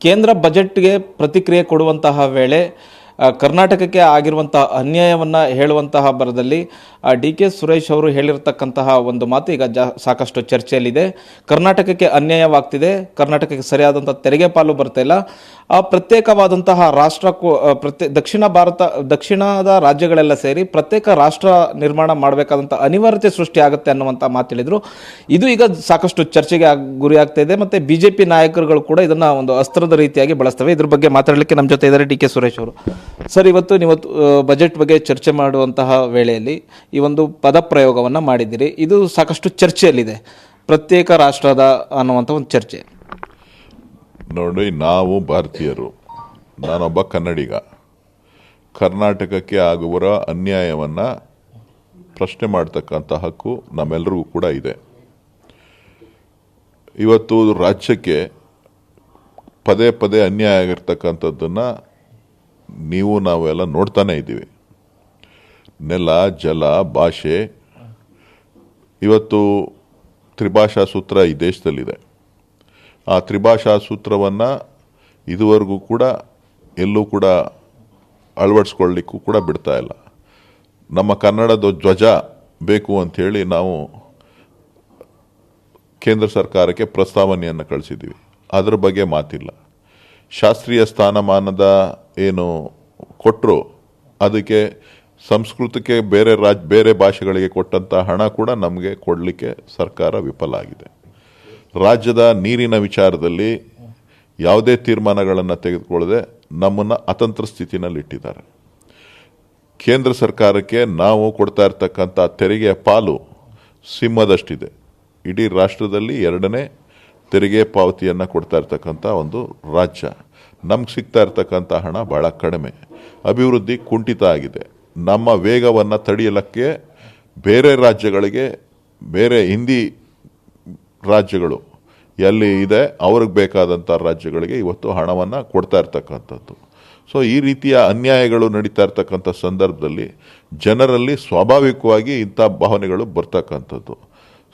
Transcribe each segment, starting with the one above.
ಕೇಂದ್ರ ಬಜೆಟ್ಗೆ ಪ್ರತಿಕ್ರಿಯೆ ಕೊಡುವಂತಹ ವೇಳೆ ಕರ್ನಾಟಕಕ್ಕೆ ಆಗಿರುವಂತಹ ಅನ್ಯಾಯವನ್ನು ಹೇಳುವಂತಹ ಬರದಲ್ಲಿ ಡಿ ಕೆ ಸುರೇಶ್ ಅವರು ಹೇಳಿರ್ತಕ್ಕಂತಹ ಒಂದು ಮಾತು ಈಗ ಜಾ, ಸಾಕಷ್ಟು ಚರ್ಚೆಯಲ್ಲಿದೆ. ಕರ್ನಾಟಕಕ್ಕೆ ಅನ್ಯಾಯವಾಗ್ತಿದೆ, ಕರ್ನಾಟಕಕ್ಕೆ ಸರಿಯಾದಂಥ ತೆರಿಗೆ ಪಾಲು ಬರ್ತಾ ಇಲ್ಲ. ಆ, ಪ್ರತ್ಯೇಕವಾದಂತಹ ರಾಷ್ಟ್ರ ಪ್ರತ್ಯೇ, ದಕ್ಷಿಣ ಭಾರತ, ದಕ್ಷಿಣದ ರಾಜ್ಯಗಳೆಲ್ಲ ಸೇರಿ ಪ್ರತ್ಯೇಕ ರಾಷ್ಟ್ರ ನಿರ್ಮಾಣ ಮಾಡಬೇಕಾದಂಥ ಅನಿವಾರ್ಯತೆ ಸೃಷ್ಟಿ ಆಗುತ್ತೆ ಅನ್ನುವಂಥ ಮಾತು ಹೇಳಿದರು. ಇದು ಈಗ ಸಾಕಷ್ಟು ಚರ್ಚೆಗೆ ಗುರಿಯಾಗ್ತಾ ಇದೆ ಮತ್ತು ಬಿ ಜೆ ಪಿ ನಾಯಕರುಗಳು ಕೂಡ ಇದನ್ನು ಒಂದು ಅಸ್ತ್ರದ ರೀತಿಯಾಗಿ ಬಳಸ್ತವೆ. ಇದ್ರ ಬಗ್ಗೆ ಮಾತಾಡಲಿಕ್ಕೆ ನಮ್ಮ ಜೊತೆ ಇದ್ದಾರೆ ಡಿ ಕೆ ಸುರೇಶ್ ಅವರು. ಸರ್, ಇವತ್ತು ನೀವು ಬಜೆಟ್ ಬಗ್ಗೆ ಚರ್ಚೆ ಮಾಡುವಂತಹ ವೇಳೆಯಲ್ಲಿ ಈ ಒಂದು ಪದ ಪ್ರಯೋಗವನ್ನು ಮಾಡಿದ್ದೀರಿ. ಇದು ಸಾಕಷ್ಟು ಚರ್ಚೆಯಲ್ಲಿದೆ. ಪ್ರತ್ಯೇಕ ರಾಷ್ಟ್ರದ ಅನ್ನುವಂಥ ಒಂದು ಚರ್ಚೆ. ನೋಡಿ, ನಾವು ಭಾರತೀಯರು, ನಾನೊಬ್ಬ ಕನ್ನಡಿಗ. ಕರ್ನಾಟಕಕ್ಕೆ ಆಗುವ ಅನ್ಯಾಯವನ್ನು ಪ್ರಶ್ನೆ ಮಾಡ್ತಕ್ಕಂಥ ಹಕ್ಕು ನಮ್ಮೆಲ್ಲರಿಗೂ ಕೂಡ ಇದೆ. ಇವತ್ತು ರಾಜ್ಯಕ್ಕೆ ಪದೇ ಪದೇ ಅನ್ಯಾಯ ಆಗಿರ್ತಕ್ಕಂಥದ್ದನ್ನು ನೀವು ನಾವೆಲ್ಲ ನೋಡ್ತಾನೆ ಇದ್ದೀವಿ. ನೆಲ, ಜಲ, ಭಾಷೆ. ಇವತ್ತು ತ್ರಿಭಾಷಾ ಸೂತ್ರ ಈ ದೇಶದಲ್ಲಿದೆ. ಆ ತ್ರಿಭಾಷಾ ಸೂತ್ರವನ್ನು ಇದುವರೆಗೂ ಕೂಡ ಎಲ್ಲೂ ಕೂಡ ಅಳವಡಿಸ್ಕೊಳ್ಳಿಕ್ಕೂ ಕೂಡ ಬಿಡ್ತಾ ಇಲ್ಲ. ನಮ್ಮ ಕನ್ನಡದ ಧ್ವಜ ಬೇಕು ಅಂಥೇಳಿ ನಾವು ಕೇಂದ್ರ ಸರ್ಕಾರಕ್ಕೆ ಪ್ರಸ್ತಾವನೆಯನ್ನು ಕಳಿಸಿದ್ದೀವಿ. ಅದರ ಬಗ್ಗೆ ಮಾತಿಲ್ಲ. ಶಾಸ್ತ್ರೀಯ ಸ್ಥಾನಮಾನದ ಏನು ಕೊಟ್ಟರು ಅದಕ್ಕೆ ಸಂಸ್ಕೃತಕ್ಕೆ ಬೇರೆ ರಾಜ್, ಬೇರೆ ಭಾಷೆಗಳಿಗೆ ಕೊಟ್ಟಂಥ ಹಣ ಕೂಡ ನಮಗೆ ಕೊಡಲಿಕ್ಕೆ ಸರ್ಕಾರ ವಿಫಲ ಆಗಿದೆ. ರಾಜ್ಯದ ನೀರಿನ ವಿಚಾರದಲ್ಲಿ ಯಾವುದೇ ತೀರ್ಮಾನಗಳನ್ನು ತೆಗೆದುಕೊಳ್ಳದೆ ನಮ್ಮನ್ನು ಅತಂತ್ರ ಸ್ಥಿತಿನಲ್ಲಿ ಇಟ್ಟಿದ್ದಾರೆ ಕೇಂದ್ರ ಸರ್ಕಾರಕ್ಕೆ ನಾವು ಕೊಡ್ತಾ ಇರ್ತಕ್ಕಂಥ ತೆರಿಗೆಯ ಪಾಲು ಸಿಂಹದಷ್ಟಿದೆ. ಇಡೀ ರಾಷ್ಟ್ರದಲ್ಲಿ ಎರಡನೇ ತೆರಿಗೆ ಪಾವತಿಯನ್ನು ಕೊಡ್ತಾ ಇರ್ತಕ್ಕಂಥ ಒಂದು ರಾಜ್ಯ. ನಮ್ಗೆ ಸಿಗ್ತಾ ಇರ್ತಕ್ಕಂಥ ಹಣ ಭಾಳ ಕಡಿಮೆ. ಅಭಿವೃದ್ಧಿ ಕುಂಠಿತ ಆಗಿದೆ. ನಮ್ಮ ವೇಗವನ್ನು ತಡೆಯಲಕ್ಕೆ ಬೇರೆ ರಾಜ್ಯಗಳಿಗೆ, ಬೇರೆ ಹಿಂದಿ ರಾಜ್ಯಗಳು ಎಲ್ಲಿ ಇದೆ, ಅವ್ರಿಗೆ ಬೇಕಾದಂಥ ರಾಜ್ಯಗಳಿಗೆ ಇವತ್ತು ಹಣವನ್ನು ಕೊಡ್ತಾ ಇರ್ತಕ್ಕಂಥದ್ದು. ಸೊ ಈ ರೀತಿಯ ಅನ್ಯಾಯಗಳು ನಡೀತಾ ಇರ್ತಕ್ಕಂಥ ಸಂದರ್ಭದಲ್ಲಿ ಜನರಲ್ಲಿ ಸ್ವಾಭಾವಿಕವಾಗಿ ಇಂಥ ಭಾವನೆಗಳು ಬರ್ತಕ್ಕಂಥದ್ದು.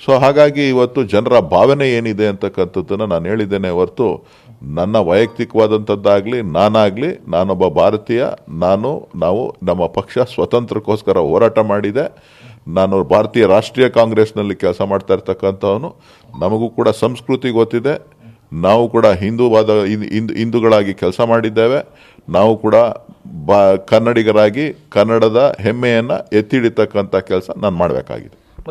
ಸೊ ಹಾಗಾಗಿ ಇವತ್ತು ಜನರ ಭಾವನೆ ಏನಿದೆ ಅಂತಕ್ಕಂಥದ್ದನ್ನು ನಾನು ಹೇಳಿದ್ದೇನೆ ಹೊರತು ನನ್ನ ವೈಯಕ್ತಿಕವಾದಂಥದ್ದಾಗಲಿ, ನಾನಾಗಲಿ, ನಾನೊಬ್ಬ ಭಾರತೀಯ, ನಾನು, ನಾವು, ನಮ್ಮ ಪಕ್ಷ ಸ್ವತಂತ್ರಕ್ಕೋಸ್ಕರ ಹೋರಾಟ ಮಾಡಿದೆ. ನಾನು ಭಾರತೀಯ ರಾಷ್ಟ್ರೀಯ ಕಾಂಗ್ರೆಸ್ನಲ್ಲಿ ಕೆಲಸ ಮಾಡ್ತಾ ಇರ್ತಕ್ಕಂಥವನು. ನಮಗೂ ಕೂಡ ಸಂಸ್ಕೃತಿ ಗೊತ್ತಿದೆ. ನಾವು ಕೂಡ ಹಿಂದೂವಾದ, ಹಿಂದ್- ಹಿಂದ್- ಹಿಂದೂಗಳಾಗಿ ಕೆಲಸ ಮಾಡಿದ್ದೇವೆ. ನಾವು ಕೂಡ ಬಾ, ಕನ್ನಡಿಗರಾಗಿ ಕನ್ನಡದ ಹೆಮ್ಮೆಯನ್ನು ಎತ್ತಿ ಹಿಡಿತಕ್ಕಂಥ ಕೆಲಸ ನಾನು ಮಾಡಬೇಕಾಗಿದೆ.